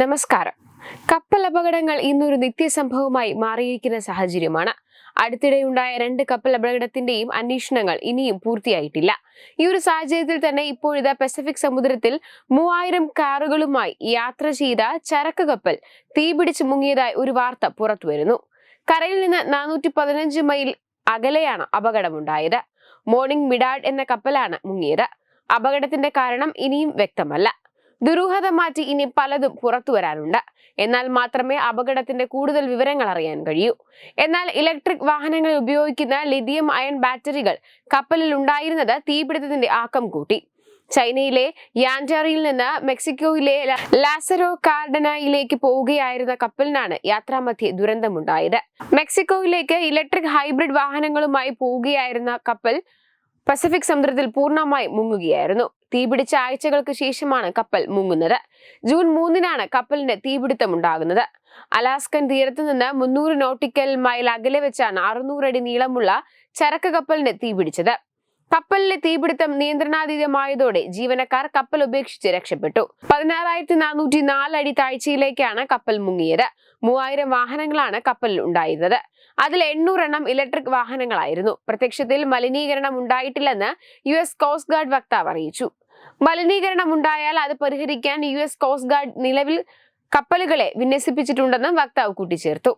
നമസ്കാരം. കപ്പൽ അപകടങ്ങൾ ഇന്നൊരു നിത്യസംഭവമായി മാറിയിരിക്കുന്ന സാഹചര്യമാണ്. അടുത്തിടെയുണ്ടായ രണ്ട് കപ്പൽ അപകടത്തിന്റെയും അന്വേഷണങ്ങൾ ഇനിയും പൂർത്തിയായിട്ടില്ല. ഈ ഒരു സാഹചര്യത്തിൽ തന്നെ ഇപ്പോഴത്തെ പസഫിക് സമുദ്രത്തിൽ മൂവായിരം കാറുകളുമായി യാത്ര ചെയ്ത ചരക്ക് കപ്പൽ തീപിടിച്ച് മുങ്ങിയതായി ഒരു വാർത്ത പുറത്തുവരുന്നു. കരയിൽ നിന്ന് നാനൂറ്റി പതിനഞ്ച് മൈൽ അകലെയാണ് അപകടമുണ്ടായത്. മോർണിംഗ് മിഡാഡ് എന്ന കപ്പലാണ് മുങ്ങിയത്. അപകടത്തിന്റെ കാരണം ഇനിയും വ്യക്തമല്ല. ദുരൂഹത മാറ്റി ഇനി പലതും പുറത്തു വരാനുണ്ട്. എന്നാൽ മാത്രമേ അപകടത്തിന്റെ കൂടുതൽ വിവരങ്ങൾ അറിയാൻ കഴിയൂ. എന്നാൽ ഇലക്ട്രിക് വാഹനങ്ങളിൽ ഉപയോഗിക്കുന്ന ലിഥിയം അയൺ ബാറ്ററികൾ കപ്പലിൽ ഉണ്ടായിരുന്നത് തീപിടുത്തത്തിന്റെ ആക്കം കൂട്ടി. ചൈനയിലെ യാൻഡറിയിൽ നിന്ന് മെക്സിക്കോയിലെ ലാസറോ കാർഡനയിലേക്ക് പോവുകയായിരുന്ന കപ്പലിനാണ് യാത്രാമധ്യേ ദുരന്തമുണ്ടായത്. മെക്സിക്കോയിലേക്ക് ഇലക്ട്രിക് ഹൈബ്രിഡ് വാഹനങ്ങളുമായി പോവുകയായിരുന്ന കപ്പൽ പസഫിക് സമുദ്രത്തിൽ പൂർണമായി മുങ്ങുകയായിരുന്നു. തീപിടിച്ച ആഴ്ചകൾക്ക് ശേഷമാണ് കപ്പൽ മുങ്ങുന്നത്. ജൂൺ മൂന്നിനാണ് കപ്പലിന് തീപിടുത്തമുണ്ടാകുന്നത്. അലാസ്കൻ തീരത്ത് നിന്ന് മുന്നൂറ് നോട്ടിക്കൽ മൈൽ അകലെ വെച്ചാണ് അറുന്നൂറടി നീളമുള്ള ചരക്ക് കപ്പലിന് തീപിടിച്ചത്. കപ്പലിലെ തീപിടുത്തം നിയന്ത്രണാതീതമായതോടെ ജീവനക്കാർ കപ്പൽ ഉപേക്ഷിച്ച് രക്ഷപ്പെട്ടു. പതിനാറായിരത്തി നാനൂറ്റി നാല് അടി താഴ്ചയിലേക്കാണ് കപ്പൽ മുങ്ങിയത്. മൂവായിരം വാഹനങ്ങളാണ് കപ്പലിൽ ഉണ്ടായിരുന്നത്. അതിൽ എണ്ണൂറെണ്ണം ഇലക്ട്രിക് വാഹനങ്ങളായിരുന്നു. പ്രത്യക്ഷത്തിൽ മലിനീകരണം ഉണ്ടായിട്ടില്ലെന്ന് യു എസ് കോസ്റ്റ് ഗാർഡ് വക്താവ് അറിയിച്ചു. മലിനീകരണം ഉണ്ടായാൽ അത് പരിഹരിക്കാൻ യു എസ് കോസ്റ്റ് ഗാർഡ് നിലവിൽ കപ്പലുകളെ വിന്യസിപ്പിച്ചിട്ടുണ്ടെന്നും വക്താവ് കൂട്ടിച്ചേർത്തു.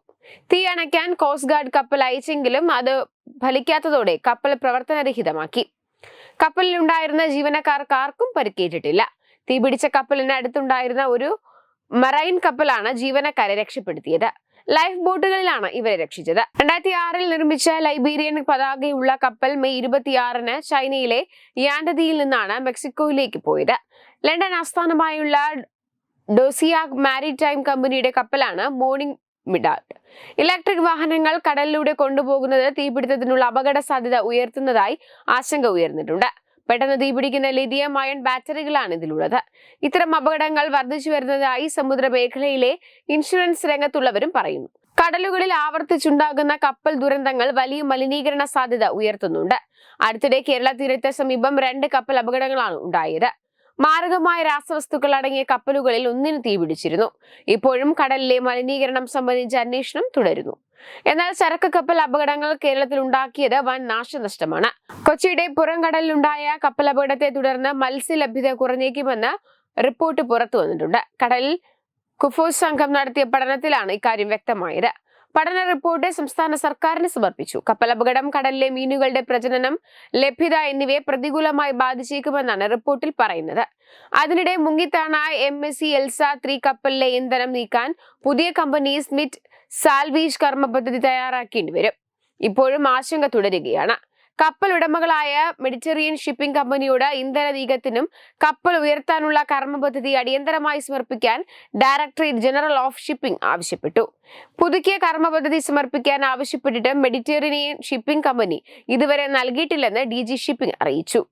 തീ അണയ്ക്കാൻ കോസ്റ്റ് ഗാർഡ് കപ്പൽ അയച്ചെങ്കിലും അത് ഫലിക്കാത്തതോടെ കപ്പൽ പ്രവർത്തനരഹിതമാക്കി. കപ്പലിലുണ്ടായിരുന്ന ജീവനക്കാർക്ക് ആർക്കും പരിക്കേറ്റിട്ടില്ല. തീപിടിച്ച കപ്പലിന് അടുത്തുണ്ടായിരുന്ന ഒരു മറൈൻ കപ്പലാണ് ജീവനക്കാരെ രക്ഷപ്പെടുത്തിയത്. ലൈഫ് ബോട്ടുകളിലാണ് ഇവരെ രക്ഷിച്ചത്. രണ്ടായിരത്തി ആറിൽ നിർമ്മിച്ച ലൈബീരിയൻ പതാകയുള്ള കപ്പൽ മെയ് ഇരുപത്തിയാറിന് ചൈനയിലെ യാൻഡതിയിൽ നിന്നാണ് മെക്സിക്കോയിലേക്ക് പോയത്. ലണ്ടൻ ആസ്ഥാനമായുള്ള ഡോസിയാഗ് മാരിടൈം കമ്പനിയുടെ കപ്പലാണ് മോർണിംഗ് മിഡാർട്ട് ഇലക്ട്രിക് വാഹനങ്ങൾ കടലിലൂടെ കൊണ്ടുപോകുന്നത് തീപിടുത്തത്തിനുള്ള അപകട സാധ്യത ഉയർത്തുന്നതായി ആശങ്ക ഉയർന്നിട്ടുണ്ട്. പെട്ടെന്ന് തീപിടിക്കുന്ന ലിഥിയം അയൺ ബാറ്ററികളാണ് ഇതിലുള്ളത്. ഇത്തരം അപകടങ്ങൾ വർദ്ധിച്ചു വരുന്നതായി സമുദ്ര മേഖലയിലെ ഇൻഷുറൻസ് രംഗത്തുള്ളവരും പറയുന്നു. കടലുകളിൽ ആവർത്തിച്ചുണ്ടാകുന്ന കപ്പൽ ദുരന്തങ്ങൾ വലിയ മലിനീകരണ സാധ്യത ഉയർത്തുന്നുണ്ട്. അടുത്തിടെ കേരള തീരത്തെ സമീപം രണ്ട് കപ്പൽ അപകടങ്ങളാണ് ഉണ്ടായത്. മാരകമായ രാസവസ്തുക്കൾ അടങ്ങിയ കപ്പലുകളിൽ ഒന്നിന് തീപിടിച്ചിരുന്നു ഇപ്പോഴും കടലിലെ മലിനീകരണം സംബന്ധിച്ച അന്വേഷണം തുടരുന്നു. എന്നാൽ ചരക്ക് കപ്പൽ അപകടങ്ങൾ കേരളത്തിൽ ഉണ്ടാക്കിയത് വൻ നാശനഷ്ടമാണ്. കൊച്ചിയുടെ പുറംകടലിലുണ്ടായ കപ്പൽ അപകടത്തെ തുടർന്ന് മത്സ്യലഭ്യത കുറഞ്ഞേക്കുമെന്ന് റിപ്പോർട്ട് പുറത്തു വന്നിട്ടുണ്ട്. കടലിൽ കുഫോസ് സംഘം നടത്തിയ പഠനത്തിലാണ് ഇക്കാര്യം വ്യക്തമായത്. പഠന റിപ്പോർട്ട് സംസ്ഥാന സർക്കാരിന് സമർപ്പിച്ചു. കപ്പലപകടം കടലിലെ മീനുകളുടെ പ്രജനനം ലഭ്യത എന്നിവയെ പ്രതികൂലമായി ബാധിച്ചേക്കുമെന്നാണ് റിപ്പോർട്ടിൽ പറയുന്നത്. അതിനിടെ മുങ്ങിത്താണ M S C Elsa three കപ്പലിലെ ഇന്ധനം നീക്കാൻ പുതിയ കമ്പനി സ്മിറ്റ് സാൽവീജ് കർമ്മ പദ്ധതി തയ്യാറാക്കേണ്ടി വരും. ഇപ്പോഴും ആശങ്ക തുടരുകയാണ്. കപ്പൽ ഉടമകളായ മെഡിറ്ററേനിയൻ ഷിപ്പിംഗ് കമ്പനിയോട് ഇന്ധന നീക്കത്തിനും കപ്പൽ ഉയർത്താനുള്ള കർമ്മ പദ്ധതി അടിയന്തരമായി സമർപ്പിക്കാൻ ഡയറക്ടറേറ്റ് ജനറൽ ഓഫ് ഷിപ്പിംഗ് ആവശ്യപ്പെട്ടു. പുതുക്കിയ കർമ്മ പദ്ധതി സമർപ്പിക്കാൻ ആവശ്യപ്പെട്ടിട്ട് മെഡിറ്ററേനിയൻ ഷിപ്പിംഗ് കമ്പനി ഇതുവരെ നൽകിയിട്ടില്ലെന്ന് ഡി ജി ഷിപ്പിംഗ് അറിയിച്ചു.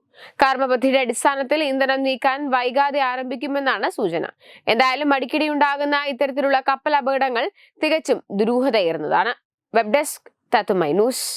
കർമ്മ പദ്ധതിയുടെ അടിസ്ഥാനത്തിൽ ഇന്ധനം നീക്കാൻ വൈകാതെ ആരംഭിക്കുമെന്നാണ് സൂചന. എന്തായാലും അടിക്കടി ഉണ്ടാകുന്ന ഇത്തരത്തിലുള്ള കപ്പൽ അപകടങ്ങൾ തികച്ചും ദുരൂഹതയേറുന്നതാണ്. Web desk Thathumai news.